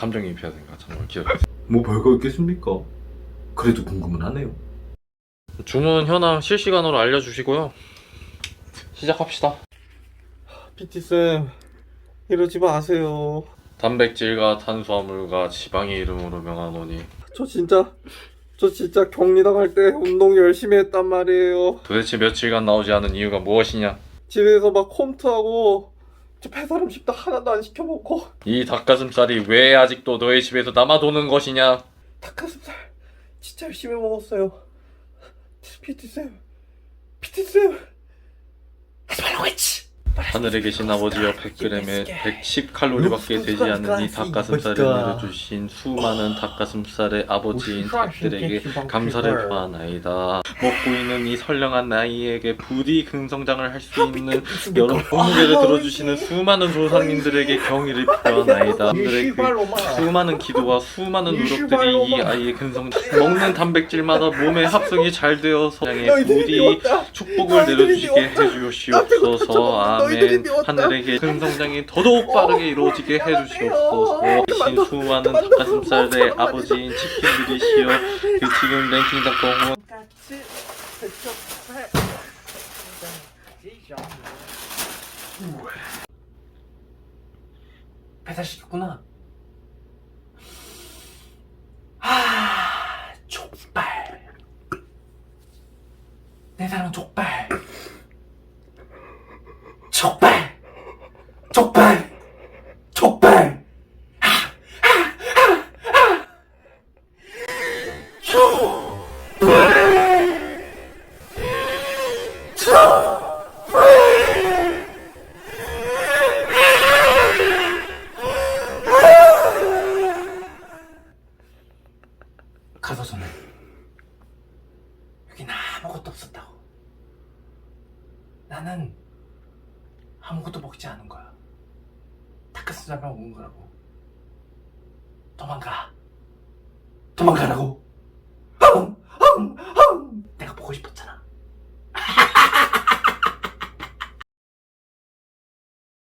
감정이입해야 되니까 정말 기억해. 뭐 별거 있겠습니까? 그래도 궁금은 하네요. 주문 현황 실시간으로 알려주시고요. 시작합시다. PT쌤 이러지 마세요 단백질과 탄수화물과 지방의 이름으로 명하노니 저 진짜 저 진짜 격리당할 때 운동 열심히 했단 말이에요 도대체 며칠간 나오지 않은 이유가 무엇이냐? 집에서 막 홈트하고 저 배달 음식도 하나도 안 시켜 먹고. 이 닭가슴살이 왜 아직도 너의 집에서 남아도는 것이냐? 닭가슴살 진짜 열심히 먹었어요. PT쌤 PT쌤. 하지 말라고 했지 하늘에 계신 아버지 여 100g에 110칼로리밖에 되지 않는 이 닭가슴살을 내려주신 수많은 닭가슴살의 아버지인 닭들에게 감사를 표하나이다. 먹고 있는 이 선량한 나이에게 부디 긍성장을 할 수 있는 여러 공무게를 들어주시는 수많은 조상님들에게 경의를 표하나이다. 그들의 그 수많은 기도와 수많은 노력들이 이 아이의 근성 먹는 단백질마다 몸의 합성이 잘 되어서 향해 부디 축복을 내려주시게 해주시옵소서. 아멘 하늘에게 근성장이 더더욱 빠르게 이루어지게 해주시옵소서. 신 수많은 닭가슴살의 아버지인 치킨들이시여 그 지금 랭킹 닷컴 같이 대접해. 배달시 켰구나. 아 족발. 내 사랑 족발 족발! 족발! 족발! 가서서는 여기는 아무것도 없었다고. 나는 아무것도 먹지 않은 거야. 닭가슴살만 먹은 거라고. 도망가. 도망가라고!